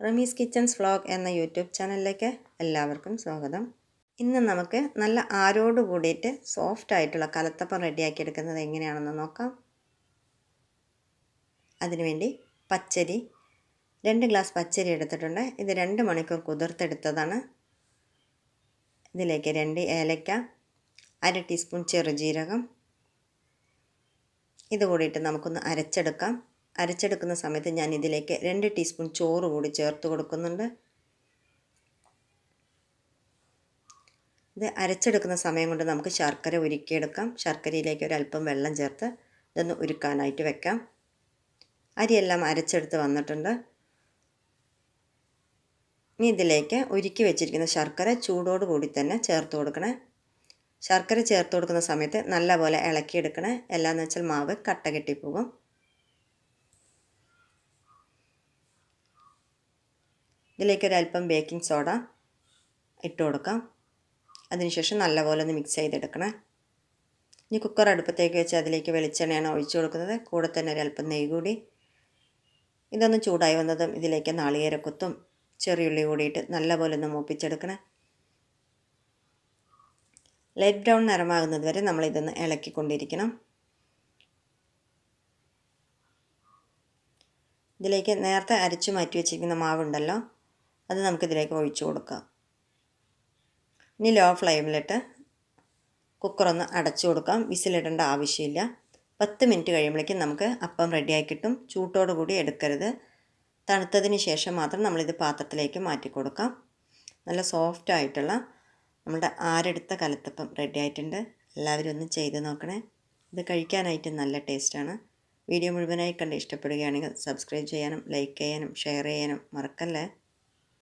Ramees kitchens vlog എന്ന YouTube ചാനലിലേക്ക് എല്ലാവർക്കും സ്വാഗതം. ഇന്ന് നമുക്ക് നല്ല ആരോട് കൂടിയിട്ട് സോഫ്റ്റ് ആയിട്ടുള്ള കലത്തപ്പം റെഡിയാക്കി എടുക്കുന്നത് എങ്ങനെയാണെന്ന് നോക്കാം. അതിനുവേണ്ടി പച്ചരി രണ്ട് ഗ്ലാസ് പച്ചരി എടുത്തിട്ടുണ്ട്. ഇത് രണ്ട് മണിക്കൂർ കുതിർത്തെടുത്തതാണ്. ഇതിലേക്ക് രണ്ട് ഏലക്ക അര ടീസ്പൂൺ ചെറുജീരകം. ഇത് കൂടിയിട്ട് നമുക്കൊന്ന് അരച്ചെടുക്കാം. അരച്ചെടുക്കുന്ന സമയത്ത് ഞാൻ ഇതിലേക്ക് രണ്ട് ടീസ്പൂൺ ചോറ് കൂടി ചേർത്ത് കൊടുക്കുന്നുണ്ട്. ഇത് അരച്ചെടുക്കുന്ന സമയം കൊണ്ട് നമുക്ക് ശർക്കര ഉരുക്കിയെടുക്കാം. ശർക്കരയിലേക്ക് ഒരല്പം വെള്ളം ചേർത്ത് ഇതൊന്ന് ഉരുക്കാനായിട്ട് വെക്കാം. അരിയെല്ലാം അരച്ചെടുത്ത് വന്നിട്ടുണ്ട്. ഇനി ഇതിലേക്ക് ഉരുക്കി വെച്ചിരിക്കുന്ന ശർക്കര ചൂടോട് കൂടി തന്നെ ചേർത്ത് കൊടുക്കണേ. ശർക്കര ചേർത്ത് കൊടുക്കുന്ന സമയത്ത് നല്ലപോലെ ഇളക്കിയെടുക്കണേ. എല്ലാന്ന് വെച്ചാൽ മാവ് കട്ട കെട്ടിപ്പോകും. ഇതിലേക്ക് ഒരല്പം ബേക്കിംഗ് സോഡ ഇട്ട് കൊടുക്കാം. അതിനുശേഷം നല്ലപോലെ ഒന്ന് മിക്സ് ചെയ്തെടുക്കണേ. ഇനി കുക്കർ അടുപ്പത്തേക്ക് വെച്ച് അതിലേക്ക് വെളിച്ചെണ്ണയാണ് ഒഴിച്ചു കൊടുക്കുന്നത്. കൂടെ തന്നെ ഒരല്പം നെയ്യ് കൂടി. ഇതൊന്ന് ചൂടായി വന്നതും ഇതിലേക്ക് നാളികേരക്കുത്തും ചെറിയുള്ളി കൂടിയിട്ട് നല്ലപോലെ ഒന്ന് മൂപ്പിച്ചെടുക്കണേ. ലൈറ്റ് ബ്രൗൺ നിറമാകുന്നത് വരെ നമ്മളിതൊന്ന് ഇളക്കിക്കൊണ്ടിരിക്കണം. ഇതിലേക്ക് നേരത്തെ അരച്ചു മാറ്റി വെച്ചിരിക്കുന്ന മാവുണ്ടല്ലോ. അത് നമുക്കിതിലേക്ക് ഒഴിച്ചു കൊടുക്കാം. ഇനി ലോ ഫ്ലെയിമിലിട്ട് കുക്കറൊന്ന് അടച്ചു കൊടുക്കാം. വിസിലിടേണ്ട ആവശ്യമില്ല. പത്ത് മിനിറ്റ് കഴിയുമ്പോഴേക്കും നമുക്ക് അപ്പം റെഡിയായി കിട്ടും. ചൂട്ടോടുകൂടി എടുക്കരുത്. തണുത്തതിന് ശേഷം മാത്രം നമ്മളിത് പാത്രത്തിലേക്ക് മാറ്റി കൊടുക്കാം. നല്ല സോഫ്റ്റ് ആയിട്ടുള്ള നമ്മുടെ ആരെടുത്ത കലത്തപ്പം റെഡി ആയിട്ടുണ്ട്. എല്ലാവരും ഒന്ന് ചെയ്ത് നോക്കണേ. ഇത് കഴിക്കാനായിട്ട് നല്ല ടേസ്റ്റാണ് വീഡിയോ മുഴുവനായി കണ്ട് ഇഷ്ടപ്പെടുകയാണെങ്കിൽ സബ്സ്ക്രൈബ് ചെയ്യാനും ലൈക്ക് ചെയ്യാനും ഷെയർ ചെയ്യാനും മറക്കല്ലേ?